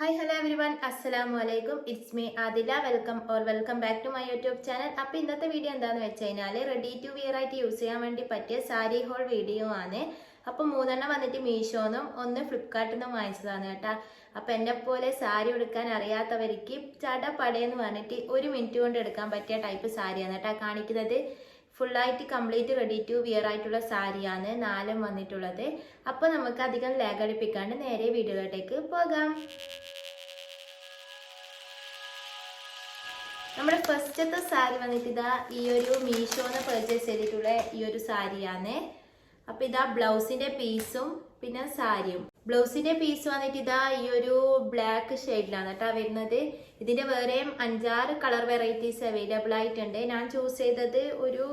Hi hello every one അസ്സലാമു അലൈക്കും it's me Adila welcome or welcome back to my YouTube channel അപ്പോൾ ഇന്നത്തെ video എന്താണെന്ന് വെച്ച് കഴിഞ്ഞാൽ റെഡി ടു വിയർ ആയിട്ട് യൂസ് ചെയ്യാൻ വേണ്ടി പറ്റിയ സാരി ഹോൾ വീഡിയോ ആണ്. അപ്പോൾ മൂന്നെണ്ണം വന്നിട്ട് മീഷോന്നും ഒന്ന് ഫ്ലിപ്കാർട്ടിൽ നിന്നും വാങ്ങിച്ചതാണ് കേട്ടോ. അപ്പോൾ എന്നെ പോലെ സാരി എടുക്കാൻ അറിയാത്തവർക്ക് ചട പടയെന്ന് പറഞ്ഞിട്ട് ഒരു മിനിറ്റ് കൊണ്ട് എടുക്കാൻ പറ്റിയ ടൈപ്പ് സാരിയാണ് കേട്ടോ കാണിക്കുന്നത്. ഫുള്ളായിട്ട് കംപ്ലീറ്റ് റെഡി ടു വിയർ ആയിട്ടുള്ള സാരിയാണ് നാലും വന്നിട്ടുള്ളത്. അപ്പോൾ നമുക്ക് അധികം ലാഗ് അടിപ്പിക്കാണ്ട് നേരെ വീഡിയോയിലേക്ക് പോകാം. നമ്മുടെ ഫസ്റ്റത്തെ സാരി വന്നിട്ട് ഇതാ ഈ ഒരു മീഷോന്ന് പർച്ചേസ് ചെയ്തിട്ടുള്ള ഈ ഒരു സാരിയാണ്. അപ്പൊ ഇതാ ബ്ലൗസിന്റെ പീസും പിന്നെ സാരിയും. ബ്ലൗസിന്റെ പീസ് വന്നിട്ട് ഇതാ ഈ ഒരു ബ്ലാക്ക് ഷെയ്ഡിലാണ് കേട്ടോ വരുന്നത്. ഇതിന്റെ വേറെയും അഞ്ചാറ് കളർ വെറൈറ്റീസ് അവൈലബിൾ ആയിട്ടുണ്ട്. ഞാൻ ചൂസ് ചെയ്തത് ഒരു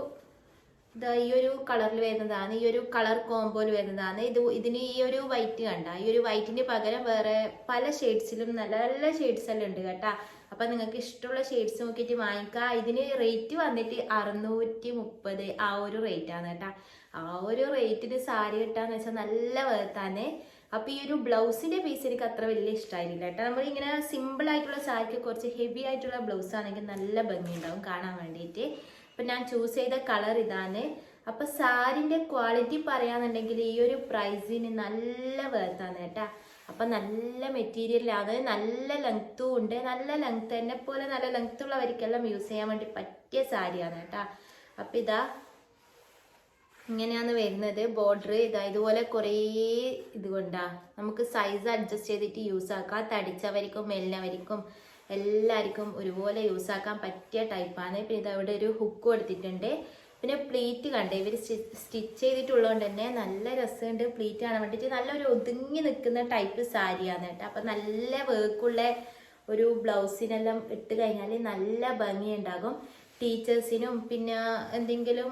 ഇതാ ഈ ഒരു കളറിൽ വരുന്നതാണ്. ഈ ഒരു കളർ കോംബോയിൽ വരുന്നതാണ്. ഇത് ഇതിന് ഈ ഒരു വൈറ്റ് കണ്ട. ഈ ഒരു വൈറ്റിന് പകരം വേറെ പല ഷെയ്ഡ്സിലും നല്ല നല്ല ഷെയ്ഡ്സ് എല്ലാം ഉണ്ട് കേട്ടാ. അപ്പൊ നിങ്ങൾക്ക് ഇഷ്ടമുള്ള ഷെയ്ഡ്സ് നോക്കിയിട്ട് വാങ്ങിക്കാം. ഇതിന് റേറ്റ് വന്നിട്ട് അറുന്നൂറ്റി മുപ്പത് ആ ഒരു റേറ്റ് ആണ് കേട്ടാ. ആ ഒരു റേറ്റിന് സാരി കിട്ടാന്ന് വെച്ചാൽ നല്ല വേർത്താണ് അപ്പൊ ഈ ഒരു ബ്ലൗസിന്റെ പീസ് എനിക്ക് അത്ര വലിയ ഇഷ്ടമായിരുന്നില്ല കേട്ടോ. നമ്മൾ ഇങ്ങനെ സിമ്പിൾ ആയിട്ടുള്ള സാരിക്ക് കുറച്ച് ഹെവി ആയിട്ടുള്ള ബ്ലൗസ് ആണെങ്കിൽ നല്ല ഭംഗി ഉണ്ടാവും കാണാൻ വേണ്ടിയിട്ട്. അപ്പൊ ഞാൻ ചൂസ് ചെയ്ത കളർ ഇതാണ്. അപ്പൊ സാരിന്റെ ക്വാളിറ്റി പറയാന്നുണ്ടെങ്കിൽ ഈ ഒരു പ്രൈസിന് നല്ല വേർത്താണ് കേട്ടാ. അപ്പൊ നല്ല മെറ്റീരിയൽ അതായത് നല്ല ലെങ്ത്തും ഉണ്ട്. നല്ല ലെങ്ത്ത് എന്നെ പോലെ നല്ല ലെങ്ത് ഉള്ളവർക്കെല്ലാം യൂസ് ചെയ്യാൻ വേണ്ടി പറ്റിയ സാരിയാണ് കേട്ടാ. അപ്പൊ ഇതാ ഇങ്ങനെയാണ് വരുന്നത്. ബോർഡർ ഇതാ ഇതുപോലെ കുറേ ഇതുകൊണ്ടാ നമുക്ക് സൈസ് അഡ്ജസ്റ്റ് ചെയ്തിട്ട് യൂസ് ആക്കാം. തടിച്ചവർക്കും മെല്ലവർക്കും എല്ലാവർക്കും ഒരുപോലെ യൂസ് ആക്കാൻ പറ്റിയ ടൈപ്പാണ് പിന്നെ ഇതവിടെ ഒരു ഹുക്ക് കൊടുത്തിട്ടുണ്ട്. പിന്നെ പ്ലീറ്റ് കണ്ടേ ഇവർ സ്റ്റിച്ച് ചെയ്തിട്ടുള്ളതുകൊണ്ട് തന്നെ നല്ല രസമുണ്ട് പ്ലീറ്റ് കാണാൻ വേണ്ടിയിട്ട്. നല്ലൊരു ഒതുങ്ങി നിൽക്കുന്ന ടൈപ്പ് സാരിയാണ് കേട്ടോ. അപ്പം നല്ല വേക്കുള്ള ഒരു ബ്ലൗസിനെല്ലാം ഇട്ട് കഴിഞ്ഞാൽ നല്ല ഭംഗിയുണ്ടാകും. ടീച്ചേഴ്സിനും പിന്നെ എന്തെങ്കിലും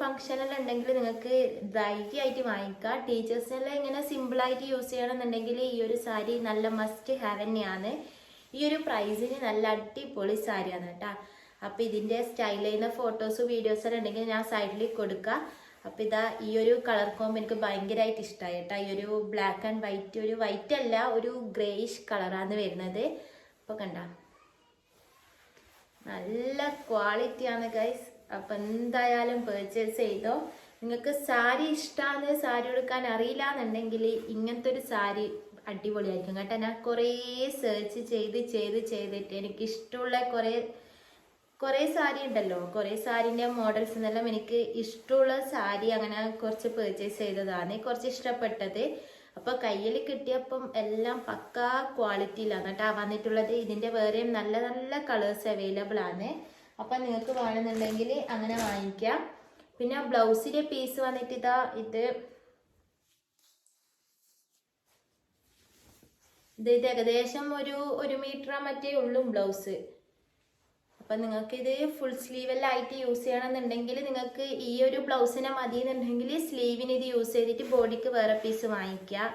ഫങ്ഷനെല്ലാം ഉണ്ടെങ്കിൽ നിങ്ങൾക്ക് ധൈര്യമായിട്ട് വാങ്ങിക്കാം. ടീച്ചേഴ്സിനെല്ലാം ഇങ്ങനെ സിമ്പിളായിട്ട് യൂസ് ചെയ്യണമെന്നുണ്ടെങ്കിൽ ഈ ഒരു സാരി നല്ല മസ്റ്റ് ഹാവ് തന്നെയാണ്. ഈ ഒരു പ്രൈസിന് നല്ല അടിപൊളി സാരിയാണ് കേട്ടോ. അപ്പം ഇതിന്റെ സ്റ്റൈൽ ചെയ്യുന്ന ഫോട്ടോസ് വീഡിയോസ് എല്ലാം ഉണ്ടെങ്കിൽ ഞാൻ സൈഡിൽ കൊടുക്കാം. അപ്പൊ ഇതാ ഈ ഒരു കളർ കോമ്പ് എനിക്ക് ഭയങ്കരമായിട്ട് ഇഷ്ടമായി കേട്ടോ. ഈ ഒരു ബ്ലാക്ക് ആൻഡ് വൈറ്റ് ഒരു വൈറ്റ് അല്ല ഒരു ഗ്രേയിഷ് കളറാണ് വരുന്നത്. അപ്പോൾ കണ്ട. നല്ല ക്വാളിറ്റിയാണ് ഗൈസ് അപ്പം എന്തായാലും പേർച്ചേസ് ചെയ്തോ. നിങ്ങൾക്ക് സാരി ഇഷ്ടമാണ് സാരി എടുക്കാൻ അറിയില്ല എന്നുണ്ടെങ്കിൽ ഇങ്ങനത്തെ ഒരു സാരി അടിപൊളിയായിരിക്കും കേട്ടോ. ഞാൻ കുറേ സെർച്ച് ചെയ്ത് ചെയ്ത് ചെയ്തിട്ട് എനിക്ക് ഇഷ്ടമുള്ള കുറേ കുറേ സാരി ഉണ്ടല്ലോ. കുറേ സാരിന്റെ മോഡൽസ് എന്നെല്ലാം എനിക്ക് ഇഷ്ടമുള്ള സാരി അങ്ങനെ കുറച്ച് പേർച്ചേസ് ചെയ്തതാണ്. കുറച്ച് ഇഷ്ടപ്പെട്ടത്. അപ്പോൾ കയ്യിൽ കിട്ടിയപ്പം എല്ലാം പക്കാ ക്വാളിറ്റിയിലാണ് കേട്ടോ വന്നിട്ടുള്ളത് ഇതിന്റെ വേറെയും നല്ല നല്ല കളേഴ്സ് അവൈലബിൾ ആണ്. അപ്പം നിങ്ങൾക്ക് വേണമെന്നുണ്ടെങ്കിൽ അങ്ങനെ വാങ്ങിക്കാം. പിന്നെ ബ്ലൗസിന്റെ പീസ് വന്നിട്ട് ഇത് ഇത് ഇത് ഏകദേശം ഒരു ഒരു മീറ്ററാ മറ്റേ ഉള്ളൂ ബ്ലൗസ് അപ്പം നിങ്ങൾക്ക് ഇത് ഫുൾ സ്ലീവെല്ലായിട്ട് യൂസ് ചെയ്യണമെന്നുണ്ടെങ്കിൽ നിങ്ങൾക്ക് ഈ ഒരു ബ്ലൗസിനെ മതി എന്നുണ്ടെങ്കിൽ സ്ലീവിന് ഇത് യൂസ് ചെയ്തിട്ട് ബോഡിക്ക് വേറെ പീസ് വാങ്ങിക്കുക.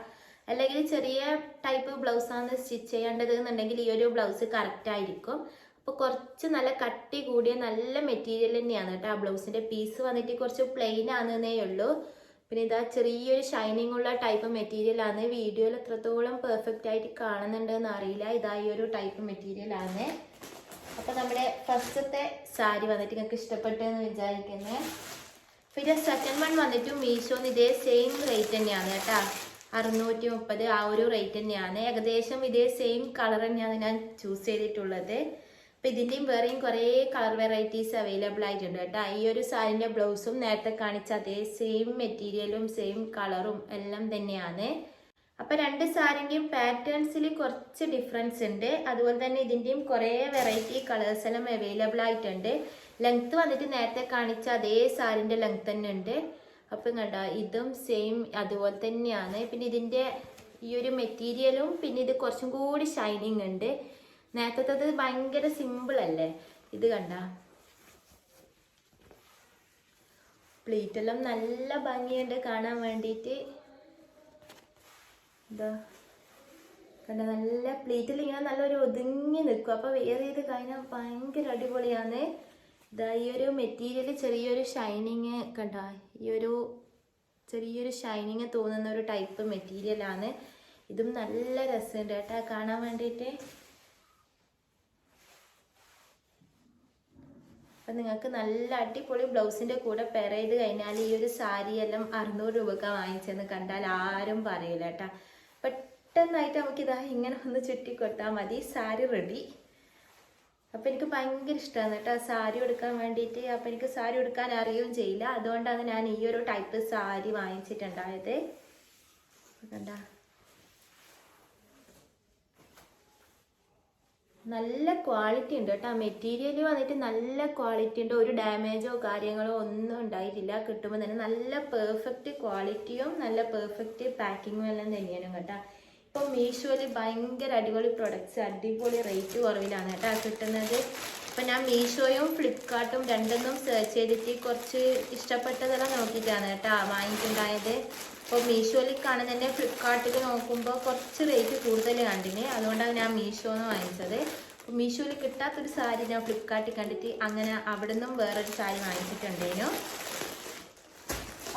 അല്ലെങ്കിൽ ചെറിയ ടൈപ്പ് ബ്ലൗസാണ് സ്റ്റിച്ച് ചെയ്യേണ്ടത് എന്നുണ്ടെങ്കിൽ ഈ ഒരു ബ്ലൗസ് കറക്റ്റ് ആയിരിക്കും. അപ്പോൾ കുറച്ച് നല്ല കട്ടി കൂടിയ നല്ല മെറ്റീരിയൽ തന്നെയാണ് കേട്ടോ ആ ബ്ലൗസിന്റെ പീസ് വന്നിട്ട് കുറച്ച് പ്ലെയിൻ ആണെന്നേ ഉള്ളൂ. പിന്നെ ഇതാ ചെറിയൊരു ഷൈനിങ് ഉള്ള ടൈപ്പ് മെറ്റീരിയൽ ആണ്. വീഡിയോയിൽ എത്രത്തോളം പെർഫെക്റ്റ് ആയിട്ട് കാണുന്നുണ്ടെന്ന് അറിയില്ല. ഇതാ ഈ ഒരു ടൈപ്പ് മെറ്റീരിയൽ ആണ്. അപ്പോൾ നമ്മുടെ ഫസ്റ്റത്തെ സാരി വന്നിട്ട് നിങ്ങൾക്ക് ഇഷ്ടപ്പെട്ടു എന്ന് വിചാരിക്കുന്നത് പിന്നെ സെക്കൻഡ് വൺ വന്നിട്ട് മീഷോന്ന് ഇതേ സെയിം റേറ്റ് തന്നെയാണ് കേട്ടോ. അറുന്നൂറ്റി മുപ്പത് ആ ഒരു റേറ്റ് തന്നെയാണ്. ഏകദേശം ഇതേ സെയിം കളർ തന്നെയാണ് ഞാൻ ചൂസ് ചെയ്തിട്ടുള്ളത്. അപ്പൊ ഇതിന്റെയും വേറെയും കുറേ കളർ വെറൈറ്റീസ് അവൈലബിൾ ആയിട്ടുണ്ട് കേട്ടോ. ഈ ഒരു സാരിന്റെ ബ്ലൗസും നേരത്തെ കാണിച്ച അതേ സെയിം മെറ്റീരിയലും സെയിം കളറും എല്ലാം തന്നെയാണ്. അപ്പം രണ്ട് സാരിന്റെയും പാറ്റേൺസിൽ കുറച്ച് ഡിഫറൻസ് ഉണ്ട്. അതുപോലെ തന്നെ ഇതിന്റെയും കുറേ വെറൈറ്റി കളേഴ്സ് എല്ലാം അവൈലബിൾ ആയിട്ടുണ്ട്. ലെങ്ത്ത് വന്നിട്ട് നേരത്തെ കാണിച്ച അതേ സാരിന്റെ ലെങ്ത്ത് തന്നെ ഉണ്ട്. അപ്പം കണ്ട ഇതും സെയിം അതുപോലെ തന്നെയാണ്. പിന്നെ ഇതിന്റെ ഈ ഒരു മെറ്റീരിയലും പിന്നെ ഇത് കുറച്ചും കൂടി ഷൈനിങ് ഉണ്ട്. നേരത്തത് ഭയങ്കര സിമ്പിൾ അല്ലേ? ഇത് കണ്ട? പ്ലേറ്റെല്ലാം നല്ല ഭംഗിയുണ്ട് കാണാൻ വേണ്ടിയിട്ട്. ഇതാ കണ്ട നല്ല പ്ലേറ്റിൽ ഇങ്ങനെ നല്ലൊരു ഒതുങ്ങി നിൽക്കും. അപ്പോൾ വെയർ ചെയ്ത് കഴിഞ്ഞാൽ ഭയങ്കര അടിപൊളിയാണ് ഇതാ ഈ ഒരു മെറ്റീരിയൽ ചെറിയൊരു ഷൈനിങ് കണ്ട? ഈ ഒരു ചെറിയൊരു ഷൈനിങ് തോന്നുന്ന ഒരു ടൈപ്പ് മെറ്റീരിയലാണ് ഇതും നല്ല രസമുണ്ട് കേട്ടാ കാണാൻ വേണ്ടിയിട്ട്. അപ്പം നിങ്ങൾക്ക് നല്ല അടിപൊളി ബ്ലൗസിന്റെ കൂടെ പെയർ ചെയ്ത് കഴിഞ്ഞാൽ ഈ ഒരു സാരിയെല്ലാം അറുന്നൂറ് രൂപക്ക് വാങ്ങിച്ചെന്ന് കണ്ടാൽ ആരും പറയില്ല കേട്ടാ. പെട്ടെന്നായിട്ട് നമുക്ക് ഇതാ ഇങ്ങനെ ഒന്ന് ചുറ്റി കൊടുത്താൽ മതി. സാരി റെഡി അപ്പം എനിക്ക് ഭയങ്കര ഇഷ്ടമാണ് കേട്ടോ സാരി എടുക്കാൻ വേണ്ടിയിട്ട്. അപ്പം എനിക്ക് സാരി എടുക്കാൻ അറിയുകയും ചെയ്യില്ല. അതുകൊണ്ടാണ് ഞാൻ ഈ ഒരു ടൈപ്പ് സാരി വാങ്ങിച്ചിട്ടുണ്ടായത്. കണ്ട. നല്ല ക്വാളിറ്റി ഉണ്ട് കേട്ടോ. മെറ്റീരിയൽ വന്നിട്ട് നല്ല ക്വാളിറ്റി ഉണ്ട്. ഒരു ഡാമേജോ കാര്യങ്ങളോ ഒന്നും ഉണ്ടായിട്ടില്ല. കിട്ടുമ്പോൾ തന്നെ നല്ല പെർഫെക്റ്റ് ക്വാളിറ്റിയും നല്ല പെർഫെക്റ്റ് പാക്കിങ്ങും എല്ലാം തന്നെയാണ് കേട്ടോ. ഇപ്പോൾ മീഷോയിൽ ഭയങ്കര അടിപൊളി പ്രൊഡക്ട്സ് അടിപൊളി റേറ്റ് കുറവിലാണ് കേട്ടോ കിട്ടുന്നത്. ഇപ്പം ഞാൻ മീഷോയും ഫ്ലിപ്കാർട്ടും രണ്ടെന്നും സെർച്ച് ചെയ്തിട്ട് കുറച്ച് ഇഷ്ടപ്പെട്ടതെല്ലാം നോക്കിയിട്ടാണ് കേട്ടോ വാങ്ങിയിട്ടുണ്ടായത്. അപ്പോൾ മീഷോയിൽ കാണുന്നതന്നെ ഫ്ലിപ്കാർട്ടിൽ നോക്കുമ്പോൾ കുറച്ച് റേറ്റ് കൂടുതൽ കണ്ടിന്. അതുകൊണ്ടാണ് ഞാൻ മീഷോന്ന് വാങ്ങിച്ചത്. അപ്പോൾ മീഷോയിൽ കിട്ടാത്തൊരു സാരി ഞാൻ ഫ്ലിപ്കാർട്ടിൽ കണ്ടിട്ട് അങ്ങനെ അവിടെ നിന്നും വേറൊരു സാരി വാങ്ങിച്ചിട്ടുണ്ടേനു.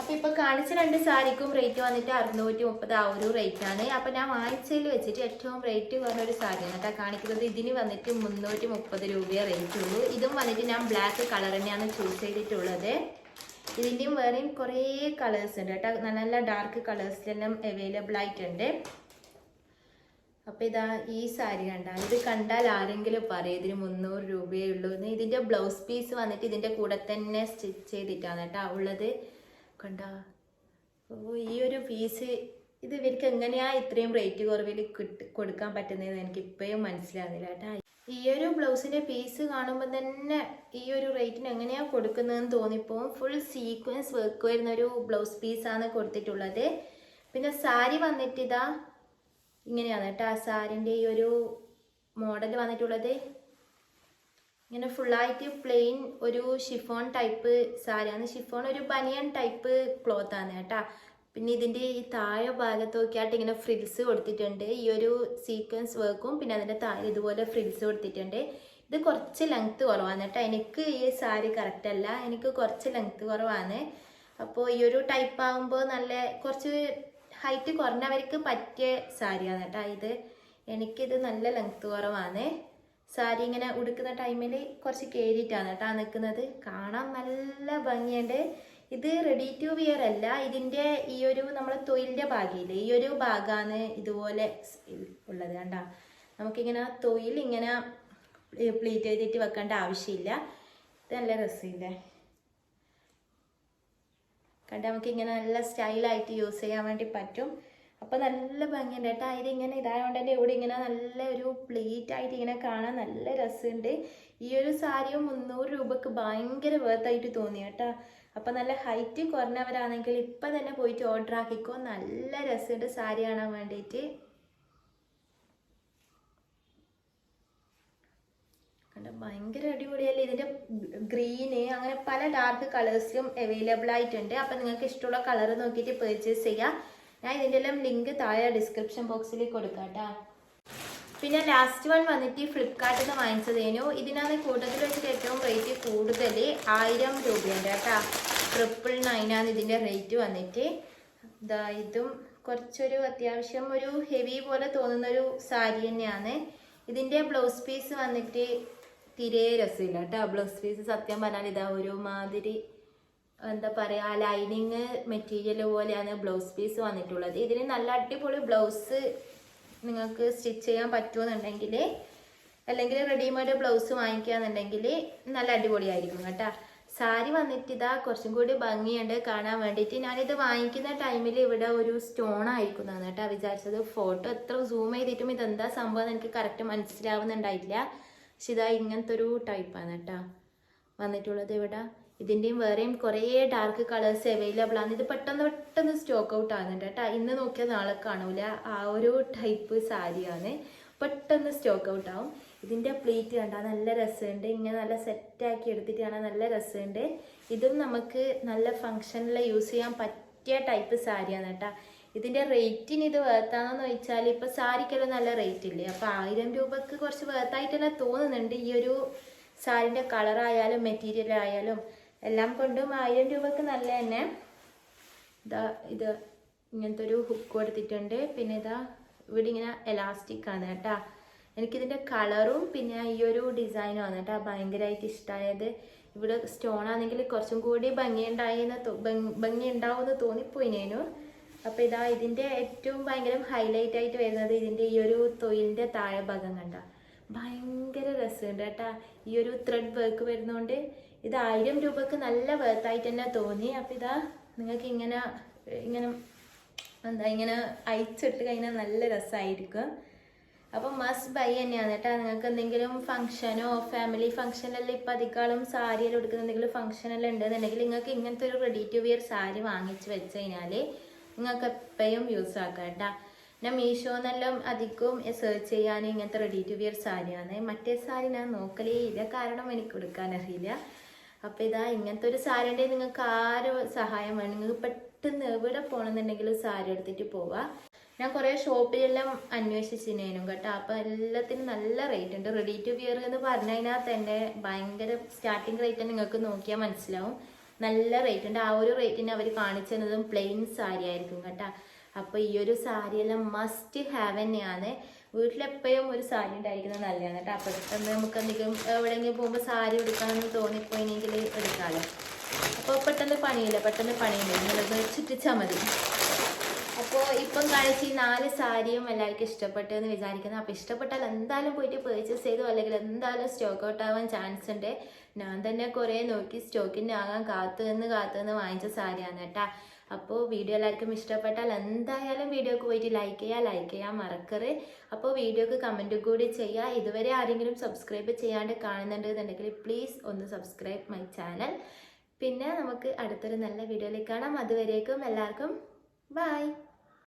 അപ്പോൾ ഇപ്പോൾ കാണിച്ച രണ്ട് സാരിക്കും റേറ്റ് വന്നിട്ട് അറുന്നൂറ്റി മുപ്പത് ആ ഒരു റേറ്റ് ആണ്. അപ്പോൾ ഞാൻ വാങ്ങിച്ചതിൽ വെച്ചിട്ട് ഏറ്റവും റേറ്റ് കുറഞ്ഞ ഒരു സാരിയാണ് കേട്ടോ കാണിക്കുന്നത്. ഇതിന് വന്നിട്ട് മുന്നൂറ്റി മുപ്പത് രൂപയെ റേറ്റ് ഉള്ളൂ. ഇതും വന്നിട്ട് ഞാൻ ബ്ലാക്ക് കളർ തന്നെയാണ് ചൂസ് ചെയ്തിട്ടുള്ളത്. ഇതിന്റെയും വേറെയും കുറേ കളേഴ്സ് ഉണ്ട് കേട്ടോ. നല്ല നല്ല ഡാർക്ക് കളേഴ്സിലെല്ലാം അവൈലബിൾ ആയിട്ടുണ്ട്. അപ്പോൾ ഇതാ ഈ സാരി കണ്ടാൽ ഇത് കണ്ടാൽ ആരെങ്കിലും പറയും ഇതിന് മുന്നൂറ് രൂപയേ ഉള്ളൂ. എന്ന് ഇതിന്റെ ബ്ലൗസ് പീസ് വന്നിട്ട് ഇതിന്റെ കൂടെ തന്നെ സ്റ്റിച്ച് ചെയ്തിട്ടാണ് കേട്ടോ ഉള്ളത്. കണ്ട? ഓ ഈ ഒരു പീസ് ഇത് ഇവർക്ക് എങ്ങനെയാ ഇത്രയും റേറ്റ് കുറവിൽ കിട്ടി കൊടുക്കാൻ പറ്റുന്നതെന്ന് എനിക്ക് ഇപ്പോഴും മനസ്സിലാകുന്നില്ല കേട്ടോ. ഈ ഒരു ബ്ലൗസിന്റെ പീസ് കാണുമ്പോൾ തന്നെ ഈ ഒരു റേറ്റിന് എങ്ങനെയാണ് കൊടുക്കുന്നതെന്ന് തോന്നിപ്പോവും ഫുൾ സീക്വൻസ് വർക്ക് വരുന്ന ഒരു ബ്ലൗസ് പീസാണ് കൊടുത്തിട്ടുള്ളത്. പിന്നെ സാരി വന്നിട്ട് ഇതാ ഇങ്ങനെയാണ് കേട്ടോ ആ സാരിന്റെ ഈ ഒരു മോഡൽ വന്നിട്ടുള്ളത്. ഇങ്ങനെ ഫുള്ളായിട്ട് പ്ലെയിൻ ഒരു ഷിഫോൺ ടൈപ്പ് സാരിയാണ്. ഷിഫോൺ ഒരു ബനിയൻ ടൈപ്പ് ക്ലോത്താണ് കേട്ടോ. പിന്നെ ഇതിന്റെ ഈ താഴെ ഭാഗത്തൊക്കെ ആയിട്ട് ഇങ്ങനെ ഫ്രിൽസ് കൊടുത്തിട്ടുണ്ട്. ഈ ഒരു സീക്വൻസ് വർക്കും പിന്നെ അതിന്റെ താഴെ ഇതുപോലെ ഫ്രിൽസ് കൊടുത്തിട്ടുണ്ട്. ഇത് കുറച്ച് ലെങ്ത്ത് കുറവാണ് കേട്ടോ. എനിക്ക് ഈ സാരി കറക്റ്റ് അല്ല. എനിക്ക് കുറച്ച് ലെങ്ത്ത് കുറവാണ്. അപ്പോൾ ഈ ഒരു ടൈപ്പ് ആകുമ്പോൾ നല്ല കുറച്ച് ഹൈറ്റ് കുറഞ്ഞവർക്ക് പറ്റിയ സാരിയാണ് കേട്ടോ ഇത്. എനിക്കിത് നല്ല ലെങ്ത്ത് കുറവാണ്. സാരി ഇങ്ങനെ ഉടുക്കുന്ന ടൈമിൽ കുറച്ച് കയറിയിട്ടാണ് കേട്ടോ നിൽക്കുന്നത് കാണാൻ നല്ല ഭംഗിയുണ്ട്. ഇത് റെഡി ടു വിയർ അല്ല. ഇതിന്റെ ഈ ഒരു നമ്മളെ തൊഴിലിന്റെ ഭാഗമില്ലേ ഈ ഒരു ഭാഗമാണ് ഇതുപോലെ ഉള്ളത് കണ്ട. നമുക്കിങ്ങനെ തൊയിൽ ഇങ്ങനെ പ്ലീറ്റ് ചെയ്തിട്ട് വെക്കേണ്ട ആവശ്യമില്ല. ഇത് നല്ല രസമില്ലേ? കണ്ട നമുക്കിങ്ങനെ നല്ല സ്റ്റൈലായിട്ട് യൂസ് ചെയ്യാൻ വേണ്ടി പറ്റും. അപ്പോൾ നല്ല ഭംഗിയുണ്ട് കേട്ടോ. ഇതിങ്ങനെ ഇതായതുകൊണ്ട് തന്നെ ഇവിടെ ഇങ്ങനെ നല്ല ഒരു പ്ലേറ്റ് ആയിട്ട് ഇങ്ങനെ കാണാൻ നല്ല രസമുണ്ട്. ഈ ഒരു സാരിയും മുന്നൂറ് രൂപക്ക് ഭയങ്കര വേർത്തായിട്ട് തോന്നി കേട്ടോ. അപ്പോൾ നല്ല ഹൈറ്റ് കുറഞ്ഞവരാണെങ്കിൽ ഇപ്പം തന്നെ പോയിട്ട് ഓർഡർ ആക്കിക്കോ. നല്ല രസമുണ്ട് സാരി കാണാൻ വേണ്ടിയിട്ട് ഭയങ്കര അടിപൊളിയല്ലേ? ഇതിന്റെ ഗ്രീന് അങ്ങനെ പല ഡാർക്ക് കളേഴ്സിലും അവൈലബിൾ ആയിട്ടുണ്ട്. അപ്പം നിങ്ങൾക്ക് ഇഷ്ടമുള്ള കളർ നോക്കിയിട്ട് പർച്ചേസ് ചെയ്യാം. ഞാൻ ഇതിന്റെ എല്ലാം ലിങ്ക് താഴെ ഡിസ്ക്രിപ്ഷൻ ബോക്സിൽ കൊടുക്കാം കേട്ടോ. പിന്നെ ലാസ്റ്റ് വൺ വന്നിട്ട് ഫ്ലിപ്കാർട്ടിൽ നിന്ന് വാങ്ങിച്ചതേനു ഇതിനാണ് കൂട്ടത്തിൽ വെച്ചിട്ട് ഏറ്റവും റേറ്റ് കൂടുതൽ ആയിരം രൂപയുണ്ട് കേട്ടോ. ട്രിപ്പിൾ നയനാണ് ഇതിന്റെ റേറ്റ് വന്നിട്ട്. ഇതാ ഇതും കുറച്ചൊരു അത്യാവശ്യം ഒരു ഹെവി പോലെ തോന്നുന്നൊരു സാരി തന്നെയാണ്. ഇതിന്റെ ബ്ലൗസ് പീസ് വന്നിട്ട് തിരേ രസമില്ല കേട്ടോ. ബ്ലൗസ് പീസ് സത്യം പറഞ്ഞാൽ ഇതാ ഒരുമാതിരി എന്താ പറയുക ലൈനിങ് മെറ്റീരിയൽ പോലെയാണ് ബ്ലൗസ് പീസ് വന്നിട്ടുള്ളത്. ഇതിന് നല്ല അടിപൊളി ബ്ലൗസ് നിങ്ങൾക്ക് സ്റ്റിച്ച് ചെയ്യാൻ പറ്റുമെന്നുണ്ടെങ്കിൽ അല്ലെങ്കിൽ റെഡിമെയ്ഡ് ബ്ലൗസ് വാങ്ങിക്കുകയെന്നുണ്ടെങ്കിൽ നല്ല അടിപൊളിയായിരിക്കും കേട്ടോ. സാരി വന്നിട്ട് ഇതാ കുറച്ചും കൂടി ഭംഗിയുണ്ട് കാണാൻ വേണ്ടിയിട്ട്. ഞാനിത് വാങ്ങിക്കുന്ന ടൈമിൽ ഇവിടെ ഒരു സ്റ്റോൺ ആയിരിക്കുന്നതാണ് കേട്ടോ വിചാരിച്ചത്. ഫോട്ടോ എത്ര സൂം ചെയ്തിട്ടും ഇതെന്താ സംഭവം എനിക്ക് കറക്റ്റ് മനസ്സിലാവുന്നുണ്ടായില്ല. പക്ഷെ ഇതാ ഇങ്ങനത്തെ ഒരു ടൈപ്പാണ് കേട്ടോ വന്നിട്ടുള്ളത് ഇവിടെ. ഇതിന്റെയും വേറെയും കുറേ ഡാർക്ക് കളേഴ്സ് അവൈലബിൾ ആണ്. ഇത് പെട്ടെന്ന് പെട്ടെന്ന് സ്റ്റോക്ക് ഔട്ട് ആകുന്നുണ്ട് കേട്ടോ. ഇന്ന് നോക്കിയാൽ നാളെ കാണൂല. ആ ഒരു ടൈപ്പ് സാരിയാണ് പെട്ടെന്ന് സ്റ്റോക്ക് ഔട്ട് ആവും. ഇതിന്റെ പ്ലേറ്റ് കണ്ടാൽ നല്ല രസമുണ്ട്. ഇങ്ങനെ നല്ല സെറ്റാക്കി എടുത്തിട്ട് കാണാൻ നല്ല രസമുണ്ട്. ഇതും നമുക്ക് നല്ല ഫങ്ഷനിൽ യൂസ് ചെയ്യാൻ പറ്റിയ ടൈപ്പ് സാരിയാണ് കേട്ടോ. ഇതിന്റെ റേറ്റിന് ഇത് വേർത്താണെന്ന് ചോദിച്ചാൽ ഇപ്പോൾ സാരിക്കെല്ലാം നല്ല റേറ്റ് ഇല്ലേ? അപ്പോൾ ആയിരം രൂപക്ക് കുറച്ച് വേർത്തായിട്ട് തന്നെ തോന്നുന്നുണ്ട് ഈ ഒരു സാരിന്റെ കളറായാലും മെറ്റീരിയൽ ആയാലും. എല്ലാം കൊണ്ടും ആയിരം രൂപക്ക് നല്ല തന്നെ. ഇതാ ഇത് ഇങ്ങനത്തെ ഒരു ഹുക്ക് കൊടുത്തിട്ടുണ്ട്. പിന്നെ ഇതാ ഇവിടെ ഇങ്ങനെ എലാസ്റ്റിക് ആണ് കേട്ടാ. എനിക്കിതിന്റെ കളറും പിന്നെ ഈ ഒരു ഡിസൈനും ആണ് കേട്ടോ ഭയങ്കരമായിട്ട് ഇഷ്ടമായത് ഇവിടെ സ്റ്റോൺ ആണെങ്കിൽ കുറച്ചും കൂടി ഭംഗി തോ- ഭംഗി- ഉണ്ടാവും ഉണ്ടാവുമെന്ന് തോന്നിപ്പോയിനേനു. അപ്പോൾ ഇതാ ഇതിന്റെ ഏറ്റവും ഭയങ്കര ഹൈലൈറ്റ് ആയിട്ട് വരുന്നത് ഇതിന്റെ ഈ ഒരു തൊയിലിന്റെ താഴെ ഭാഗം കണ്ട. ഭയങ്കര രസമുണ്ട് കേട്ടാ. ഈ ഒരു ത്രെഡ് വർക്ക് വരുന്നതുകൊണ്ട് ഇത് ആയിരം രൂപക്ക് നല്ല വേർത്തായിട്ട് തന്നെ തോന്നി. അപ്പോൾ ഇതാ നിങ്ങൾക്ക് ഇങ്ങനെ ഇങ്ങനെ എന്താ ഇങ്ങനെ അയച്ചിട്ട് കഴിഞ്ഞാൽ നല്ല രസമായിരിക്കും അപ്പം മസ്റ്റ് ബൈ തന്നെയാണ് കേട്ടോ. നിങ്ങൾക്ക് എന്തെങ്കിലും ഫംഗ്ഷനോ ഫാമിലി ഫംഗ്ഷനെല്ലാം ഇപ്പം അധികാളും സാരിയെല്ലാം എടുക്കുന്ന എന്തെങ്കിലും ഫംഗ്ഷനെല്ലാം ഉണ്ടെന്നുണ്ടെങ്കിൽ നിങ്ങൾക്ക് ഇങ്ങനത്തെ ഒരു റെഡി ടു വിയർ സാരി വാങ്ങിച്ച് വെച്ച് കഴിഞ്ഞാൽ നിങ്ങൾക്ക് എപ്പോഴും യൂസ് ആക്കാം കേട്ടോ. ഞാൻ മീഷോന്നെല്ലാം അധികവും സെർച്ച് ചെയ്യാൻ ഇങ്ങനത്തെ റെഡി ടു വിയർ സാരിയാണ്. മറ്റേ സാരി ഞാൻ നോക്കലേ ഇല്ല. കാരണം എനിക്ക് എടുക്കാനറിയില്ല അപ്പോൾ ഇതാ ഇങ്ങനത്തെ ഒരു സാരി ഉണ്ടെങ്കിൽ നിങ്ങൾക്ക് ആരും സഹായം വേണം? നിങ്ങൾക്ക് പെട്ടെന്ന് എവിടെ പോകണമെന്നുണ്ടെങ്കിലും സാരി എടുത്തിട്ട് പോവാം. ഞാൻ കുറേ ഷോപ്പിലെല്ലാം അന്വേഷിച്ചിനേനും കേട്ടോ. അപ്പോൾ എല്ലാത്തിനും നല്ല റേറ്റ് ഉണ്ട്. റെഡി ടു വിയർ എന്ന് പറഞ്ഞു കഴിഞ്ഞാൽ തന്നെ ഭയങ്കര സ്റ്റാർട്ടിങ് റേറ്റ് നിങ്ങൾക്ക് നോക്കിയാൽ മനസ്സിലാവും. നല്ല റേറ്റ് ഉണ്ട്. ആ ഒരു റേറ്റിന് അവർ കാണിച്ചു തന്നതും പ്ലെയിൻ സാരി ആയിരിക്കും കേട്ടോ. അപ്പോൾ ഈ ഒരു സാരിയെല്ലാം മസ്റ്റ് ഹാവ് തന്നെയാണ്. വീട്ടിലെപ്പോഴും ഒരു സാരി ഉണ്ടായിരിക്കുന്നത് നല്ലതാണ് കേട്ടോ. അപ്പോൾ പെട്ടെന്ന് നമുക്ക് എന്തെങ്കിലും എവിടെയെങ്കിലും പോകുമ്പോൾ സാരി എടുക്കാമെന്ന് തോന്നിപ്പോയിനെങ്കിൽ എടുക്കാമല്ലോ അപ്പോൾ പെട്ടെന്ന് പണിയില്ല? പെട്ടെന്ന് പണിയില്ല? നിങ്ങളത് ചുറ്റിച്ചാൽ മതി. അപ്പോൾ ഇപ്പം കഴിച്ച് ഈ നാല് സാരിയും എല്ലാവർക്കും ഇഷ്ടപ്പെട്ടു എന്ന് വിചാരിക്കുന്നു. അപ്പോൾ ഇഷ്ടപ്പെട്ടാൽ എന്തായാലും പോയിട്ട് പേർച്ചേസ് ചെയ്തു അല്ലെങ്കിൽ എന്തായാലും സ്റ്റോക്ക് ഔട്ട് ആവാൻ ചാൻസ് ഉണ്ട്. ഞാൻ തന്നെ കുറേ നോക്കി സ്റ്റോക്കിന്റെ ആകാൻ കാത്തു നിന്ന് കാത്തു നിന്ന് വാങ്ങിച്ച സാരിയാണ് കേട്ടാ. അപ്പോൾ വീഡിയോ എല്ലാവർക്കും ഇഷ്ടപ്പെട്ടാൽ എന്തായാലും വീഡിയോക്ക് പോയിട്ട് ലൈക്ക് ചെയ്യുക ലൈക്ക് ചെയ്യാൻ മറക്കരുത്. അപ്പോൾ വീഡിയോക്ക് കമന്റ് കൂടി ചെയ്യുക ഇതുവരെ ആരെങ്കിലും സബ്സ്ക്രൈബ് ചെയ്യാണ്ട് കാണുന്നുണ്ട് എന്നുണ്ടെങ്കിൽ പ്ലീസ് ഒന്ന് സബ്സ്ക്രൈബ് മൈ ചാനൽ പിന്നെ നമുക്ക് അടുത്തൊരു നല്ല വീഡിയോയിൽ കാണാം. അതുവരേക്കും എല്ലാവർക്കും ബൈ